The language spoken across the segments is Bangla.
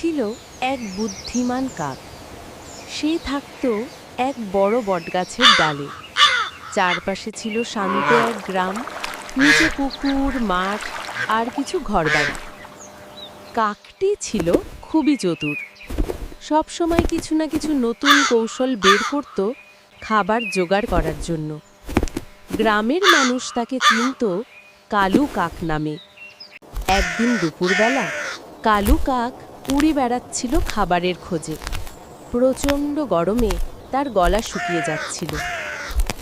ছিল এক বুদ্ধিমান কাক। সে থাকত এক বড় বটগাছের ডালে। চারপাশে ছিল শান্ত এক গ্রাম, নিচে পুকুর, মাঠ আর কিছু ঘরবাড়ি। কাকটি ছিল খুবই চতুর। সব সময় কিছু না কিছু নতুন কৌশল বের করত খাবার জোগাড় করার জন্য। গ্রামের মানুষ তাকে চিনত কালু কাক নামে। একদিন দুপুরবেলা কালু কাক উড়ে বেড়াচ্ছিল খাবারের খোঁজে। প্রচণ্ড গরমে তার গলা শুকিয়ে যাচ্ছিল।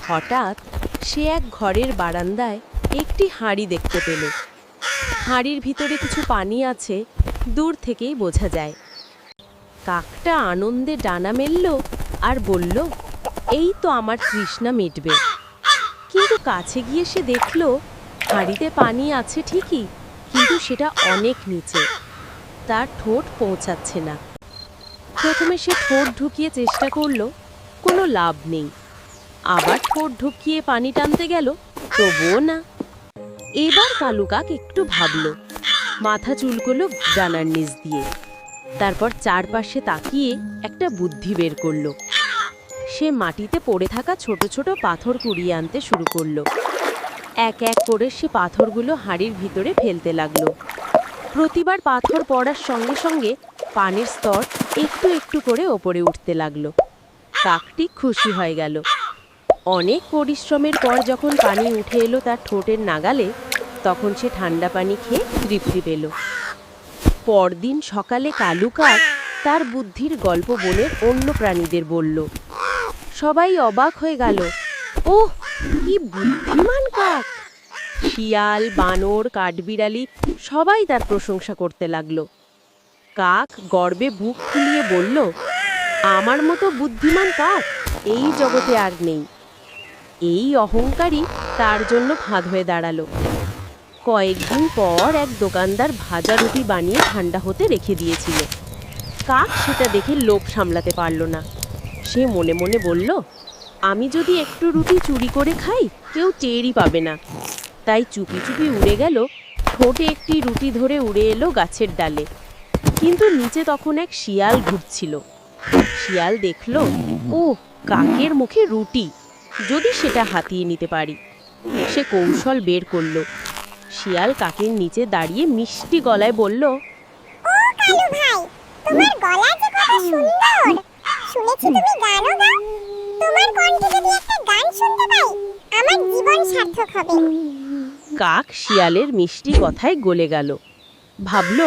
হঠাৎ সে এক ঘরের বারান্দায় একটি হাঁড়ি দেখতে পেল। হাঁড়ির ভিতরে কিছু পানি আছে, দূর থেকেই বোঝা যায়। কাকটা আনন্দে ডানা মেলল আর বলল, এই তো আমার তৃষ্ণা মিটবে। কিন্তু কাছে গিয়ে সে দেখল, হাঁড়িতে পানি আছে ঠিকই, কিন্তু সেটা অনেক নিচে। তার ঠোঁট পৌঁছাচ্ছে না। প্রথমে সে ঠোঁট ঢুকিয়ে চেষ্টা করল, কোনো লাভ নেই। আবার ঠোঁট ঢুকিয়ে পানি টানতে গেল, তবুও না। এবার কালু কাক একটু ভাবলো, মাথা চুলকলো ডানার নিচ দিয়ে। তারপর চারপাশে তাকিয়ে একটা বুদ্ধি বের করল। সে মাটিতে পড়ে থাকা ছোট ছোট পাথর কুড়িয়ে আনতে শুরু করল। এক এক করে সে পাথরগুলো হাঁড়ির ভিতরে ফেলতে লাগল। প্রতিবার পাথর পড়ার সঙ্গে সঙ্গে পানির স্তর একটু একটু করে ওপরে উঠতে লাগল। কাকটি খুশি হয়ে গেল। অনেক পরিশ্রমের পর যখন পানি উঠে এলো তার ঠোঁটের নাগালে, তখন সে ঠান্ডা পানি খেয়ে তৃপ্তি পেল। পরদিন সকালে কালু কাক তার বুদ্ধির গল্প বলে অন্য প্রাণীদের বলল। সবাই অবাক হয়ে গেল। ওহ, কি বুদ্ধিমান কাক! শিয়াল, বানর, কাঠবিড়ালি সবাই তার প্রশংসা করতে লাগল। কাক গর্বে বুক ফুলিয়ে বলল, আমার মতো বুদ্ধিমান কাক এই জগতে আর নেই। এই অহংকারী তার জন্য ফাঁদ হয়ে দাঁড়াল। কয়েকদিন পর এক দোকানদার ভাজা রুটি বানিয়ে ঠান্ডা হতে রেখে দিয়েছিল। কাক সেটা দেখে লোভ সামলাতে পারল না। সে মনে মনে বলল, আমি যদি একটু রুটি চুরি করে খাই, কেউ টেরই পাবে না। তাই চুপি চুপি উড়ে গেল, ঠোঁটে একটি রুটি ধরে উড়ে এলো গাছের ডালে। কিন্তু নিচে তখন এক শিয়াল ঘুরছিল। শিয়াল দেখল ও কাকের মুখে রুটি। যদি সেটা হাতিয়ে নিতে পারি। সে কৌশল বের করল। শিয়াল কাকের নিচে দাঁড়িয়ে মিষ্টি গলায় বলল তোমার কণ্ঠে যদি একটা গান শুনতে পাই, আমার জীবন সার্থক হবে। কাক শিয়ালের মিষ্টি কথায় গলে গেল। ভাবল,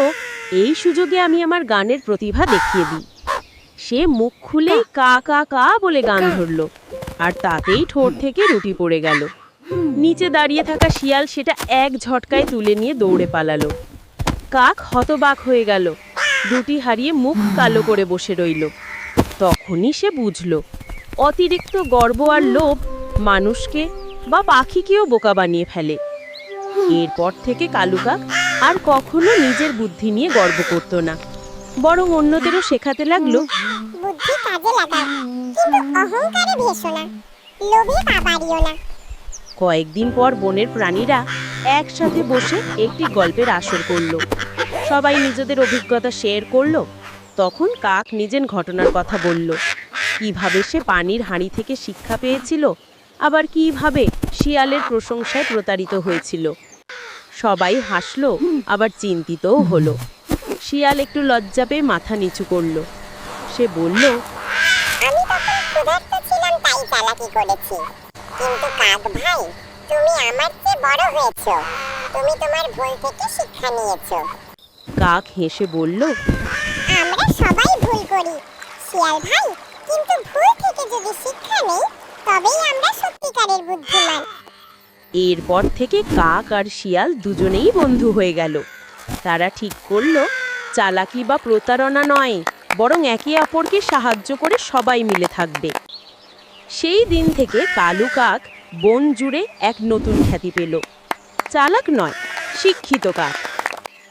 এই সুযোগে আমি আমার গানের প্রতিভা দেখিয়ে দিই। সে মুখ খুলে কা কা কা বলে গান ধরল আর তাতেই ঠোঁট থেকে রুটি পড়ে গেল। নিচে দাঁড়িয়ে থাকা শিয়াল সেটা এক ঝটকায় তুলে নিয়ে দৌড়ে পালালো। কাক হতবাক হয়ে গেল। রুটি হারিয়ে মুখ কালো করে বসে রইল। তখনই সে বুঝল, অতিরিক্ত গর্ব আর লোভ মানুষকে বা পাখিকেও বোকা বানিয়ে ফেলে। এরপর থেকে কালুকাক আর কখনো নিজের বুদ্ধি নিয়ে গর্ব করত না। বরং অন্যদেরও শেখাতে লাগল বুদ্ধি কাজে লাগাও কিন্তু অহংকারে ভেসো না লোভে পা বাড়িও না। কয়েকদিন পর বনের প্রাণীরা একসাথে বসে একটি গল্পের আসর করল। সবাই নিজেদের অভিজ্ঞতা শেয়ার করল তখন কাক নিজের ঘটনার কথা বলল। কীভাবে সে পানির হাঁড়ি থেকে শিক্ষা পেয়েছিল আবার কীভাবে শিয়ালের প্রশংসায় প্রতারিত হয়েছিল? সবাই হাসলো আবার চিন্তিতও হলো। শিয়াল একটু লজ্জা পেয়ে মাথা নিচু করল। সে বলল আমি তখন ক্ষুধার্ত ছিলাম তাই চালাকি করেছি। কিন্তু কাক ভাই তুমি আমার চেয়ে বড় হয়েছো। তুমি তোমার ভুল থেকে শিক্ষা নিয়েছো। কাক হেসে বলল আমরা সবাই ভুল করি শিয়াল ভাই। কিন্তু ভুল থেকে যদি শিক্ষা নেই তবেই আমরা সত্যিকারের বুদ্ধিমান। এরপর থেকে কাক আর শিয়াল দুজনেই বন্ধু হয়ে গেল। তারা ঠিক করল, চালাকি বা প্রতারণা নয়, বরং একে অপরকে সাহায্য করে সবাই মিলে থাকবে। সেই দিন থেকে কালু কাক বন জুড়ে এক নতুন খ্যাতি পেল। চালাক নয়, শিক্ষিত কাক।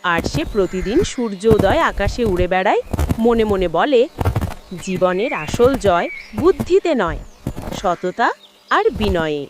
আর সে প্রতিদিন সূর্যোদয় আকাশে উড়ে বেড়ায়, মনে মনে বলে, জীবনের আসল জয় বুদ্ধিতে নয়। সততা আর বিনয়ে।